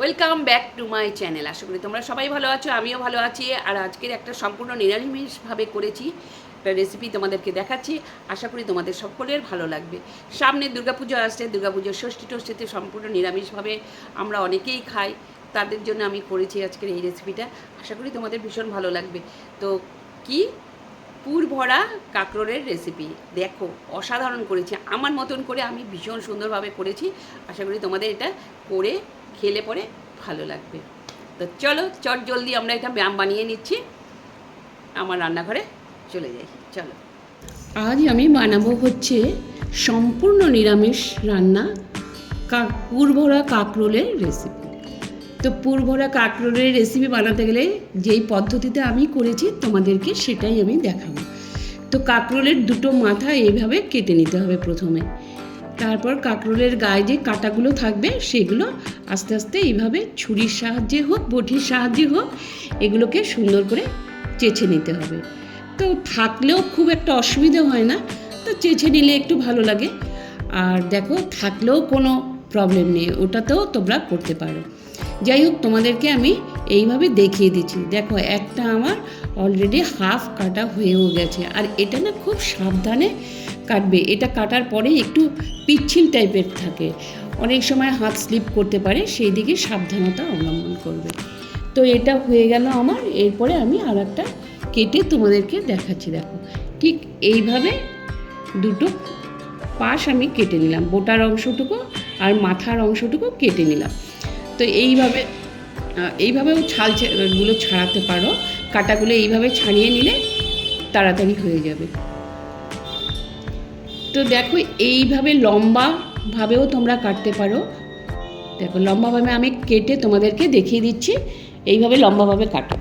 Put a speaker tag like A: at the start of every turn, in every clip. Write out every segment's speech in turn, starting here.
A: Welcome back to my channel আশা করি তোমরা সবাই ভালো আছো, আমিও ভালো আছি। আর আজকের একটা সম্পূর্ণ নিরামিষভাবে করেছি। একটা রেসিপি তোমাদেরকে দেখাচ্ছি। আশা করি তোমাদের সকলের ভালো লাগবে। সামনে দুর্গাপুজো আসছে, দুর্গাপুজোর ষষ্ঠী টষ্ঠীতে সম্পূর্ণ নিরামিষভাবে আমরা অনেকেই খাই। তাদের জন্য আমি করেছি আজকের এই রেসিপিটা আশা করি তোমাদের ভীষণ ভালো লাগবে। তো কি? পুর ভরা কাঁকরোলের রেসিপি দেখো, অসাধারণ করেছি। আমার মতন করে আমি ভীষণ সুন্দরভাবে করেছি। আশা করি তোমাদের এটা করে খেলে পরে ভালো লাগবে। তো চলো, চট জলদি আমরা এটা ব্যায়াম বানিয়ে নিচ্ছি। আমার রান্নাঘরে চলে যাই, চলো। আজ আমি বানাবো হচ্ছে সম্পূর্ণ নিরামিষ রান্না কা- পুর ভরা কাঁকরোলের রেসিপি তো পুরভরা কাঁকরোলের রেসিপি বানাতে গেলে যেই পদ্ধতিতে আমি করেছি তোমাদেরকে সেটাই আমি দেখাবো। তো কাঁকরোলের দুটো মাথা এইভাবে কেটে নিতে হবে প্রথমে। তারপর কাঁকরোলের গায়ে যে কাঁটাগুলো থাকবে সেগুলো আস্তে আস্তে এইভাবে ছুরির সাহায্যে হোক, বটির সাহায্যে হোক, এগুলোকে সুন্দর করে চেঁচে নিতে হবে। তো থাকলেও খুব একটা অসুবিধা হয় না, তো চেঁচে নিলে একটু ভালো লাগে। আর দেখো, থাকলেও কোনো প্রবলেম নেই, ওটাতেও তোমরা করতে পারো। যাই হোক, তোমাদেরকে আমি এইভাবে দেখিয়ে দিচ্ছি। দেখো, একটা আমার অলরেডি হাফ কাটা হয়েও গেছে। আর এটা না খুব সাবধানে কাটবে। এটা কাটার পরে একটু পিচ্ছিল টাইপের থাকে। অনেক সময় হাত স্লিপ করতে পারে, সেই দিকে সাবধানতা অবলম্বন করবে। তো এটা হয়ে গেল আমার। এরপরে আমি আর একটা কেটে তোমাদেরকে দেখাচ্ছি, দেখো। ঠিক এইভাবে দুটো পাশ আমি কেটে নিলাম। বোটার অংশটুকু আর মাথার অংশটুকু কেটে নিলাম। তো এইভাবে এইভাবেও ছাল ছাড়াতে পারো। কাটাগুলো এইভাবে ছাড়িয়ে নিলে তাড়াতাড়ি হয়ে যাবে। তো দেখো, এইভাবে লম্বাভাবেও তোমরা কাটতে পারো। দেখো লম্বাভাবে আমি কেটে তোমাদেরকে দেখিয়ে দিচ্ছি। এইভাবে লম্বাভাবে কাটো।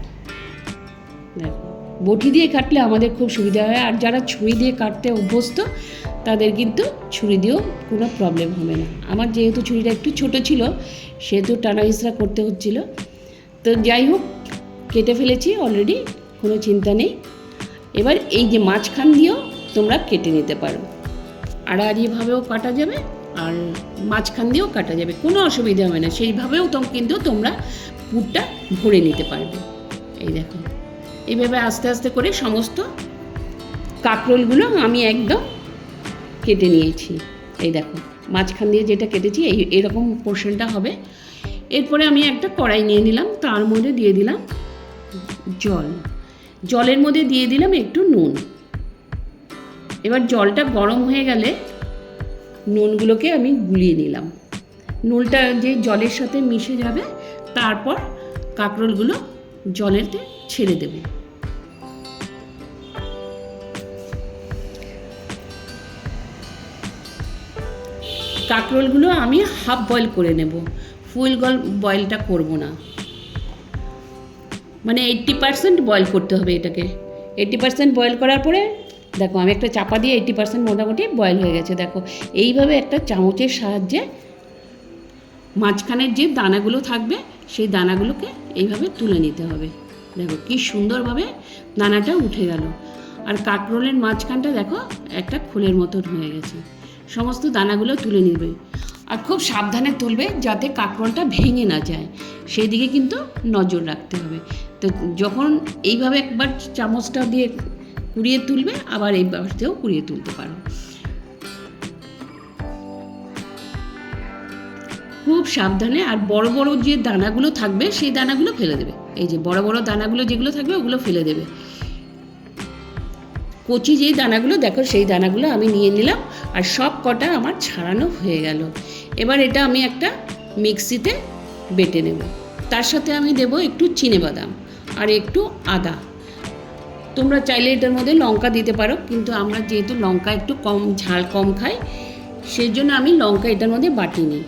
A: দেখো, বটি দিয়ে কাটলে আমাদের খুব সুবিধা হয়। আর যারা ছুরি দিয়ে কাটতে অভ্যস্ত, তাদের কিন্তু ছুরি দিয়েও কোনো প্রবলেম হবে না। আমার যেহেতু ছুরিটা একটু ছোট ছিল, সেহেতু টানা হিসরা করতে হচ্ছিল। তো যাই হোক, কেটে ফেলেছি অলরেডি কোনো চিন্তা নেই। এবার এই যে মাঝখান দিয়েও তোমরা কেটে নিতে পারো। আড়াআড়িভাবেও কাটা যাবে আর মাঝখান দিয়েও কাটা যাবে, কোনো অসুবিধা হবে না। সেইভাবেও তো কিন্তু তোমরা পুরটা ভরে নিতে পারবে। এই দেখো এইভাবে আস্তে আস্তে করে সমস্ত কাঁকরোলগুলো আমি একদম কেটে নিয়েছি। এই দেখো, মাঝখান দিয়ে যেটা কেটেছি, এই, এরকম পোর্শনটা হবে। এরপরে আমি একটা কড়াই নিয়ে নিলাম, তার মধ্যে দিয়ে দিলাম জল। জলের মধ্যে দিয়ে দিলাম একটু নুন। এবার জলটা গরম হয়ে গেলে নুনগুলোকে আমি গুলিয়ে নিলাম। নুনটা যে জলের সাথে মিশে যাবে, তারপর কাঁকরোলগুলো জলেতে ছেড়ে দেব। কাঁকরোলগুলো আমি হাফ বয়েল করে নেব, ফুল গল বয়েলটা করব না। মানে এইট্টি পার্সেন্ট বয়েল করতে হবে এটাকে। এইট্টি পার্সেন্ট বয়েল করার পরে দেখো, আমি একটা চাপা দিয়ে এইট্টি পার্সেন্ট মোটামুটি বয়েল হয়ে গেছে। দেখো, এইভাবে একটা চামচের সাহায্যে মাঝখানের যে দানাগুলো থাকবে, সেই দানাগুলোকে এইভাবে তুলে নিতে হবে। দেখো, কি সুন্দরভাবে দানাটা উঠে গেল। আর কাঁকরোলের মাঝখানটা দেখো, একটা ফুলের মতন হয়ে গেছে। সমস্ত দানাগুলো তুলে নেবে। আর খুব সাবধানে তুলবে, যাতে কাঁকরোলটা ভেঙে না যায়। সেই দিকে কিন্তু নজর রাখতে হবে। তো যখন এইভাবে একবার চামচটা দিয়ে কুড়িয়ে তুলবে, আবার এই দিয়েও কুড়িয়ে তুলতে পারো। খুব সাবধানে আর বড় বড় যে দানাগুলো থাকবে, সেই দানাগুলো ফেলে দেবে। এই যে বড় বড় দানাগুলো যেগুলো থাকবে, ওগুলো ফেলে দেবে। কচি যেই দানাগুলো, দেখো সেই দানাগুলো আমি নিয়ে নিলাম আর সব কটা আমার ছাড়ানো হয়ে গেল। এবার এটা আমি একটা মিক্সিতে বেটে নেব। তার সাথে আমি দেব একটু বাদাম আর একটু আদা। তোমরা চাইলে এটার মধ্যে লঙ্কা দিতে পারো, কিন্তু আমরা যেহেতু লঙ্কা একটু কম, ঝাল কম খাই সেই জন্য আমি লঙ্কা এটার মধ্যে বাটিনি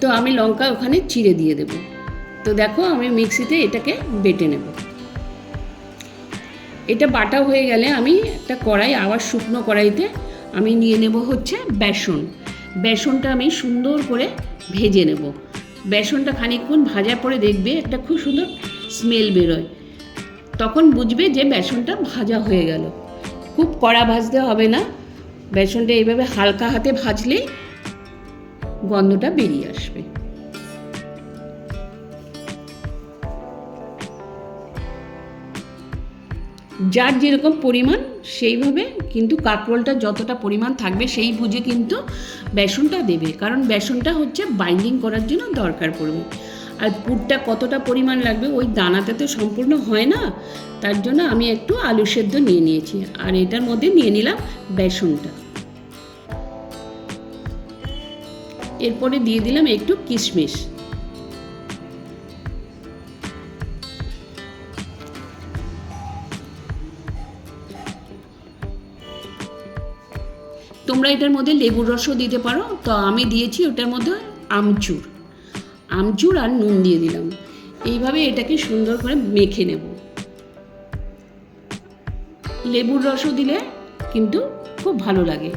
A: তো আমি লঙ্কা ওখানে চিড়ে দিয়ে দেব। তো দেখো আমি মিক্সিতে এটাকে বেটে নেব। এটা বাটা হয়ে গেলে আমি একটা কড়াই, আবার শুকনো কড়াইতে আমি নিয়ে নেব হচ্ছে বেসন। বেসনটা আমি সুন্দর করে ভেজে নেব। বেসনটা খানিকক্ষণ ভাজার পরে দেখবে একটা খুব সুন্দর স্মেল বেরোয়। তখন বুঝবে যে বেসনটা ভাজা হয়ে গেল। খুব কড়া ভাজতে হবে না। বেসনটা এইভাবে হালকা হাতে ভাজলেই গন্ধটা বেরিয়ে আসবে। যার যেরকম পরিমাণ, সেইভাবে কিন্তু কাকরোলটা যতটা পরিমাণ থাকবে, সেই বুঝে কিন্তু বেসনটা দেবে। কারণ বেসনটা হচ্ছে বাইন্ডিং করার জন্য দরকার পড়বে। আর পুরটা কতটা পরিমাণ লাগবে, ওই দানাতে তো সম্পূর্ণ হয় না। তার জন্য আমি একটু আলু সেদ্ধ নিয়ে নিয়েছি, আর এটার মধ্যে নিয়ে নিলাম বেসনটা। এরপরে দিয়ে দিলাম একটু কিশমিশ। তোমরা এটার মধ্যে লেবুর রসও দিতে পারো, তো আমি দিয়েছি ওটার মধ্যে আমচুর। আমচুর আর নুন দিয়ে দিলাম। এইভাবে এটাকে সুন্দর করে মেখে নেব। লেবুর রসও দিলে কিন্তু খুব ভালো লাগে।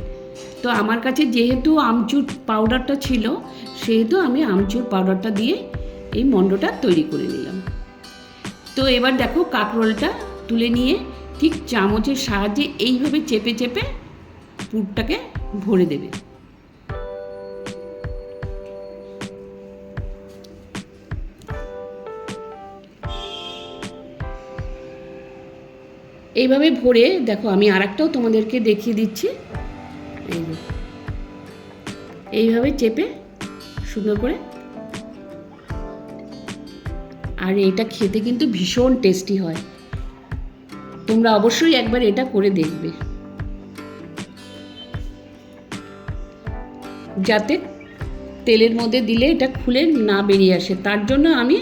A: তো আমার কাছে যেহেতু আমচুর পাউডারটা ছিল, সেহেতু আমি আমচুর পাউডারটা দিয়ে এই মণ্ডটা তৈরি করে নিলাম। তো এবার দেখো কাঁকরোলটা তুলে নিয়ে ঠিক চামচের সাহায্যে এইভাবে চেপে চেপে পুরটাকে ভরে দেবে। এইভাবে ভরে, দেখো আমি আর একটাও তোমাদেরকে দেখিয়ে দিচ্ছি। এই এইভাবে চেপে সুন্দর করে। আর এটা খেতে কিন্তু ভীষণ টেস্টি হয়। তোমরা অবশ্যই একবার এটা করে দেখবে। যাতে তেলের মধ্যে দিলে এটা খুলে না বেরিয়ে আসে। তার জন্য আমি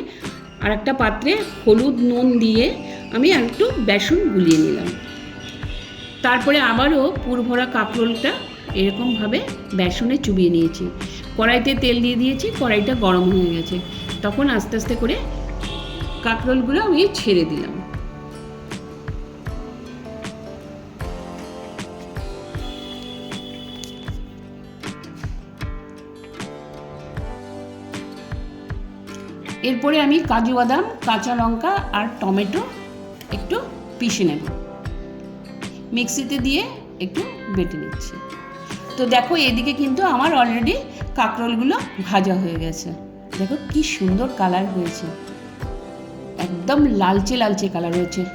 A: আর একটা পাত্রে হলুদ নুন দিয়ে আমি আর একটু বেসন গুলিয়ে নিলাম। তারপরে আবারও পুরভরা কাঁকরোলটা এরকমভাবে বেসনে চুবিয়ে নিয়েছি। কড়াইতে তেল দিয়ে দিয়েছি, কড়াইটা গরম হয়ে গেছে। তখন আস্তে আস্তে করে কাঁকরোলগুলো আমি ছেড়ে দিলাম। এরপরে আমি কাজু বাদাম, কাঁচা লঙ্কা আর টমেটো পিষে নেব। মিক্সিতে দিয়ে একটু বেটে নিচ্ছি। তো দেখো, এদিকে কিন্তু আমার অলরেডি কাঁকরোলগুলো ভাজা হয়ে গেছে। দেখো কি সুন্দর কালার হয়েছে। একদম লালচে লালচে কালার হয়েছে।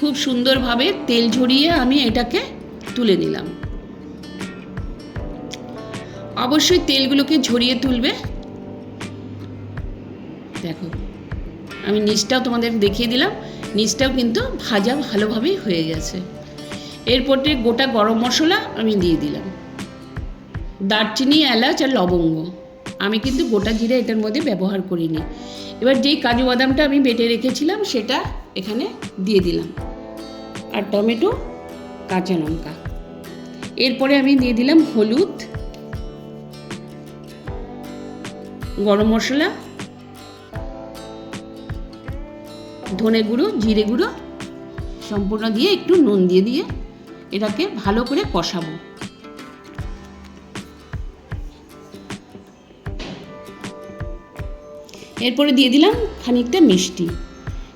A: খুব সুন্দরভাবে তেল ঝরিয়ে আমি এটাকে তুলে নিলাম। অবশ্যই তেলগুলোকে ঝরিয়ে তুলবে। দেখো আমি নিচটাও তোমাদের দেখিয়ে দিলাম, নিচটাও কিন্তু ভাজা ভালোভাবেই হয়ে গেছে। এরপরে গোটা গরম মশলা আমি দিয়ে দিলাম। দারচিনি, এলাচ আর লবঙ্গ। আমি কিন্তু গোটা জিরে এটার মধ্যে ব্যবহার করিনি। এবার যেই কাজু বাদামটা আমি বেটে রেখেছিলাম, সেটা এখানে দিয়ে দিলাম। আর টমেটো, কাঁচা লঙ্কা। এরপরে আমি দিয়ে দিলাম হলুদ, গরম মশলা ধনে গুঁড়ো, জিরে গুঁড়ো সম্পূর্ণ দিয়ে একটু নুন দিয়ে দিয়ে এটাকে ভালো করে কষাবো। এরপরে দিয়ে দিলাম খানিকটা মিষ্টি।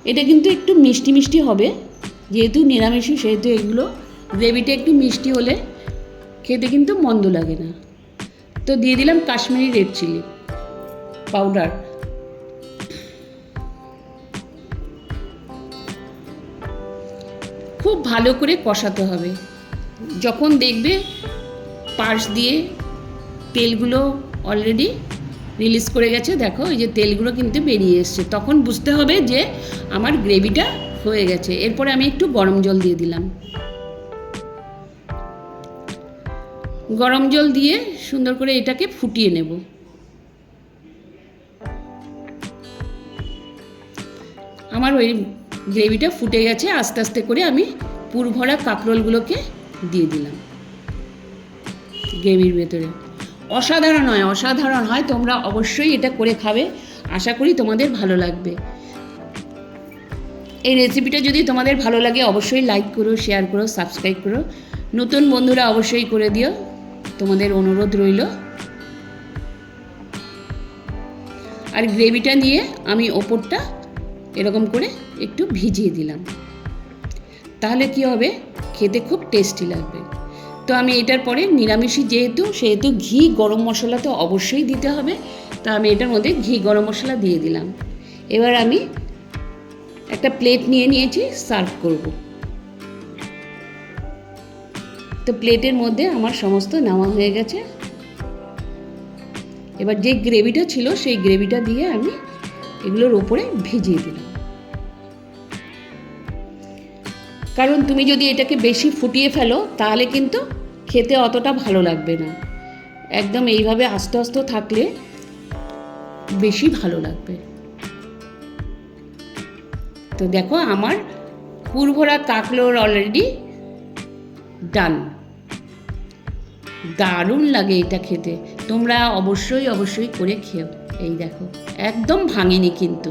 A: এটা কিন্তু একটু মিষ্টি মিষ্টি হবে, যেহেতু নিরামিষই, সেহেতু এগুলো গ্রেভিটা একটু মিষ্টি হলে খেতে কিন্তু মন্দ লাগে না। তো দিয়ে দিলাম কাশ্মীরি রেড চিলি পাউডার। খুব ভালো করে কষাতে হবে। যখন দেখবে পাশ দিয়ে তেলগুলো অলরেডি রিলিজ করে গেছে, দেখো এই যে তেলগুলো কিন্তু বেরিয়ে এসছে। তখন বুঝতে হবে যে আমার গ্রেভিটা হয়ে গেছে। এরপরে আমি একটু গরম জল দিয়ে দিলাম। গরম জল দিয়ে সুন্দর করে এটাকে ফুটিয়ে নেব। আমার ওই গ্রেভিটা ফুটে গেছে, আস্তে আস্তে করে আমি পুরভরা কাঁকরোলগুলোকে দিয়ে দিলাম গ্রেভির ভেতরে। অসাধারণ হয় অসাধারণ হয়, তোমরা অবশ্যই এটা করে খাবে, আশা করি তোমাদের ভালো লাগবে। এই রেসিপিটা যদি তোমাদের ভালো লাগে, অবশ্যই লাইক করো শেয়ার করো সাবস্ক্রাইব করো। নতুন বন্ধুরা অবশ্যই করে দিও। তোমাদের অনুরোধ রইল। আর গ্রেভিটা নিয়ে আমি ওপরটা এরকম করে একটু ভিজিয়ে দিলাম। তাহলে কি হবে? খেতে খুব টেস্টি লাগবে। তো আমি এটার পরে নিরামিষই যেহেতু, সেহেতু ঘি, গরম মশলা তো অবশ্যই দিতে হবে। তো আমি এটার মধ্যে ঘি, গরম মশলা দিয়ে দিলাম। এবার আমি একটা প্লেট নিয়ে নিয়েছি সার্ভ করব। তো প্লেটের মধ্যে আমার সমস্ত নেওয়া হয়ে গেছে। এবার যে গ্রেভিটা ছিল, সেই গ্রেভিটা দিয়ে আমি এগুলোর ওপরে ভিজিয়ে দিলাম। কারণ তুমি যদি এটাকে বেশি ফুটিয়ে ফেলো, তাহলে কিন্তু খেতে অতটা ভালো লাগবে না। একদম এইভাবে আস্তে আস্তে থাকলে বেশি ভালো লাগবে। তো দেখো আমার পুরভরা কাকলোর অলরেডি ডান দারুণ লাগে এটা খেতে। তোমরা অবশ্যই অবশ্যই করে খেও। এই দেখো একদম ভাঙিনি কিন্তু।